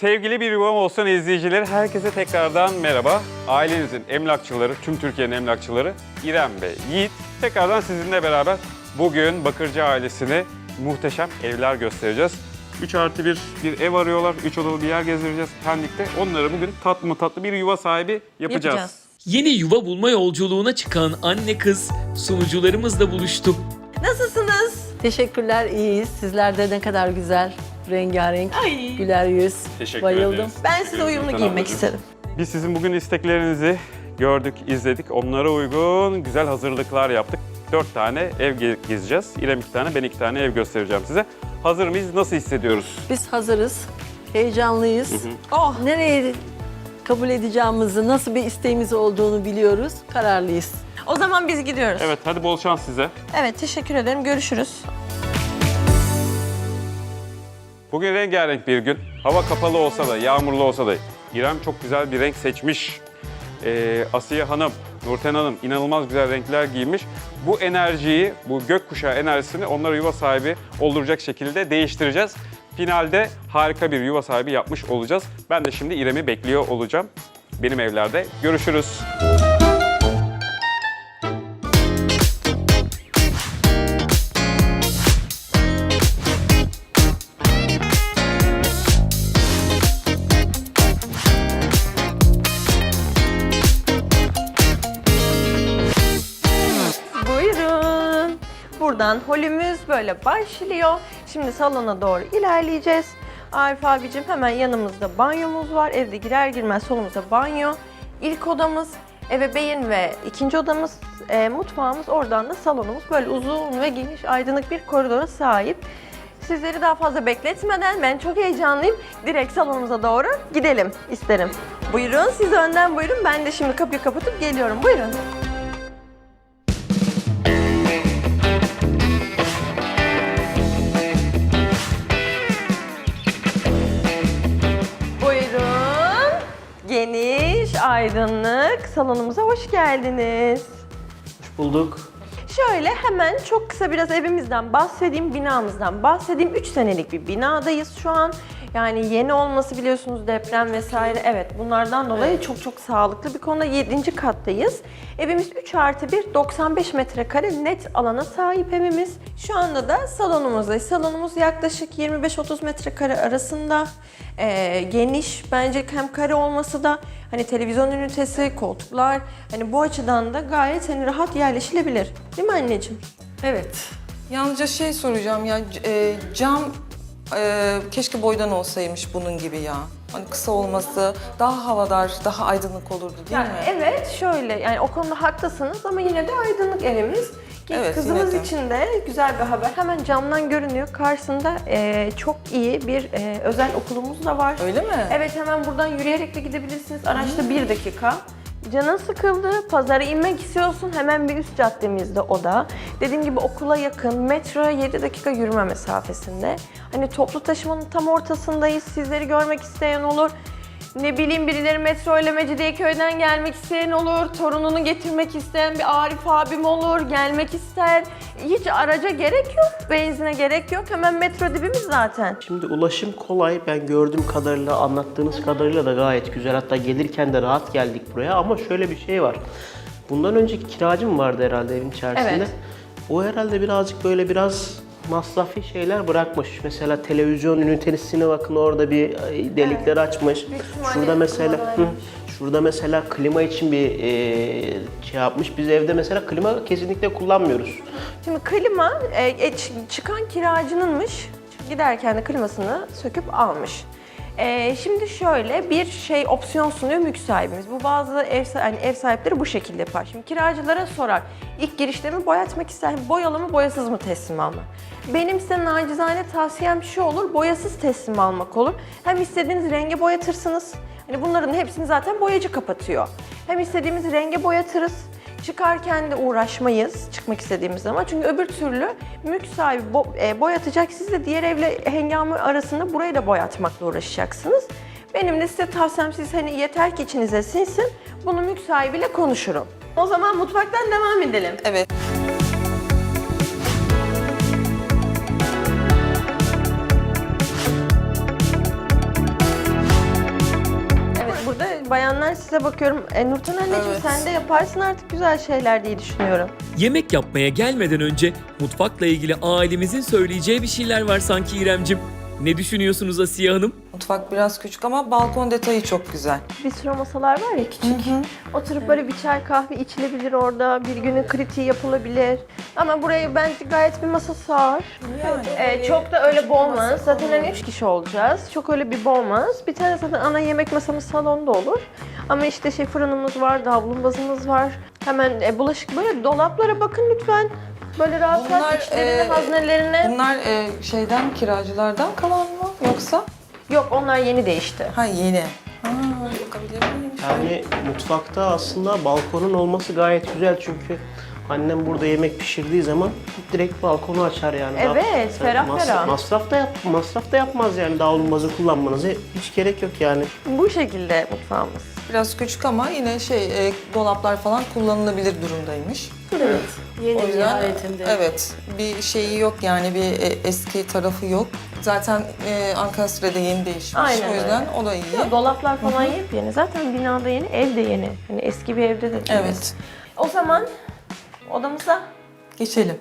Sevgili bir yuvam olsun izleyicileri, herkese tekrardan merhaba. Ailenizin emlakçıları, tüm Türkiye'nin emlakçıları İrem ve Yiğit tekrardan sizinle beraber bugün Bakırcı ailesine muhteşem evler göstereceğiz. 3 artı 1 bir ev arıyorlar, 3 odalı bir yer gezdireceğiz Pendik'te. Onları bugün tatlı mı tatlı bir yuva sahibi yapacağız. Yapacağız. Yeni yuva bulma yolculuğuna çıkan anne kız sunucularımızla buluştu. Nasılsınız? Teşekkürler, iyiyiz. Sizler de ne kadar güzel, rengarenk, Ay. güler yüz. Teşekkür Bayıldım. ederiz. Ben size uyumlu giyinmek ablacığım. istedim. Biz sizin bugün isteklerinizi gördük, izledik. Onlara uygun güzel hazırlıklar yaptık. Dört tane ev ge- gezeceğiz. İrem iki tane, ben iki tane ev göstereceğim size. Hazır mıyız? Nasıl hissediyoruz? Biz hazırız, heyecanlıyız. Oh. Nereye kabul edeceğimizi, nasıl bir isteğimiz olduğunu biliyoruz. Kararlıyız. O zaman biz gidiyoruz. Evet, hadi bol şans size. Evet, teşekkür ederim. Görüşürüz. Bugün rengarenk bir gün. Hava kapalı olsa da, yağmurlu olsa da İrem çok güzel bir renk seçmiş. Ee, Asiye Hanım, Nurten Hanım inanılmaz güzel renkler giymiş. Bu enerjiyi, bu gökkuşağı enerjisini onlara yuva sahibi olduracak şekilde değiştireceğiz. Finalde harika bir yuva sahibi yapmış olacağız. Ben de şimdi İrem'i bekliyor olacağım. Benim evlerde görüşürüz. Buradan holümüz böyle başlıyor. Şimdi salona doğru ilerleyeceğiz. Arif abicim hemen yanımızda banyomuz var. Evde girer girmez solumuzda banyo. İlk odamız, ebeveyn ve ikinci odamız, e, mutfağımız, oradan da salonumuz. Böyle uzun ve geniş, aydınlık bir koridora sahip. Sizleri daha fazla bekletmeden ben çok heyecanlıyım. Direkt salonumuza doğru gidelim isterim. Buyurun siz önden buyurun. Ben de şimdi kapıyı kapatıp geliyorum. Buyurun. Aydınlık salonumuza hoş geldiniz. Bulduk. Şöyle hemen çok kısa biraz evimizden bahsedeyim, binamızdan bahsedeyim. 3 senelik bir binadayız şu an. Yani yeni olması biliyorsunuz deprem vesaire. Evet bunlardan dolayı çok çok sağlıklı bir konuda 7. kattayız. Evimiz 3 artı 1, 95 metrekare net alana sahip evimiz. Şu anda da salonumuzdayız. Salonumuz yaklaşık 25-30 metrekare arasında. Ee, geniş bence hem kare olması da hani televizyon ünitesi, koltuklar hani bu açıdan da gayet hani rahat yerleşilebilir. Değil mi anneciğim? Evet. Yalnızca şey soracağım ya e, cam e, keşke boydan olsaymış bunun gibi ya. Hani kısa olması daha havadar, daha aydınlık olurdu değil Yani mi? evet şöyle yani o konuda haklısınız ama yine de aydınlık evimiz. Evet, Kızımız de. için de güzel bir haber. Hemen camdan görünüyor. Karşısında e, çok iyi bir e, özel okulumuz da var. Öyle mi? Evet hemen buradan yürüyerek de gidebilirsiniz. Araçta bir dakika. Canın sıkıldı, pazara inmek istiyorsun hemen bir üst caddemizde o da. Dediğim gibi okula yakın, metroya 7 dakika yürüme mesafesinde. Hani toplu taşımanın tam ortasındayız. Sizleri görmek isteyen olur. Ne bileyim birileri metro ile Mecidiyeköy'den gelmek isteyen olur. Torununu getirmek isteyen bir Arif abim olur. Gelmek ister. Hiç araca gerek yok. Benzine gerek yok. Hemen metro dibimiz zaten. Şimdi ulaşım kolay. Ben gördüğüm kadarıyla, anlattığınız kadarıyla da gayet güzel. Hatta gelirken de rahat geldik buraya. Ama şöyle bir şey var. Bundan önceki kiracım vardı herhalde evin içerisinde. Evet. O herhalde birazcık böyle biraz masrafi şeyler bırakmış. Mesela televizyon ünitesine bakın orada bir e, delikler açmış. Büyük ihtimalle Şurada mesela hı, şurada mesela klima için bir e, şey yapmış. Biz evde mesela klima kesinlikle kullanmıyoruz. Şimdi klima e, e, çıkan kiracınınmış. Giderken de klimasını söküp almış. E, şimdi şöyle bir şey opsiyon sunuyor mülk sahibimiz. Bu bazı ev, hani ev sahipleri bu şekilde yapar. Şimdi kiracılara sorar. İlk girişte mi boyatmak ister, boyalı mı boyasız mı teslim almak? Benim size nacizane tavsiyem şu olur, boyasız teslim almak olur. Hem istediğiniz renge boyatırsınız. Hani bunların hepsini zaten boyacı kapatıyor. Hem istediğimiz renge boyatırız. Çıkarken de uğraşmayız çıkmak istediğimiz zaman. Çünkü öbür türlü mülk sahibi bo- e, boyatacak. Siz de diğer evle hengamı arasında burayı da boyatmakla uğraşacaksınız. Benim de size tavsiyem siz hani yeter ki içinize sinsin. Bunu mülk sahibiyle konuşurum. O zaman mutfaktan devam edelim. Evet. Bayanlar size bakıyorum. E, Nurten anneciğim Evet. sen de yaparsın artık güzel şeyler diye düşünüyorum. Yemek yapmaya gelmeden önce mutfakla ilgili ailemizin söyleyeceği bir şeyler var sanki İremcim. Ne düşünüyorsunuz Asiye Hanım? Mutfak biraz küçük ama balkon detayı çok güzel. Bir sürü masalar var ya küçük. Oturup böyle bir çay kahve içilebilir orada. Bir günün kritiği yapılabilir. Ama buraya bence gayet bir masa sığar. Ee, çok da öyle boğmaz. Zaten hani üç kişi olacağız. Çok öyle bir boğmaz. Bir tane zaten ana yemek masamız salonda olur. Ama işte şey fırınımız var, davlumbazımız var. Hemen e, bulaşık böyle dolaplara bakın lütfen. Böyle rahat Bunlar, içlerine, e, haznelerine. Bunlar e, şeyden kiracılardan kalan mı yoksa? Yok onlar yeni değişti. Ha yeni. Ha, bakabilir miyim? Yani mutfakta aslında balkonun olması gayet güzel çünkü annem burada yemek pişirdiği zaman direkt balkonu açar yani. Daha- Evet, ferah ferah. Masraf da, yap, masraf da yapmaz yani davlumbazı kullanmanıza hiç gerek yok yani. Bu şekilde mutfağımız. Biraz küçük ama yine şey e, dolaplar falan kullanılabilir durumdaymış. Evet. Yeni O yüzden nihayetinde. evet bir şeyi yok yani bir e, eski tarafı yok. Zaten e, Ankara yeni değişmiş. Aynen o yüzden öyle. o da iyi. Yok, dolaplar falan yepyeni. Zaten binada yeni, ev de yeni. Hani eski bir evde de değiliz. Evet. O zaman odamıza Geçelim.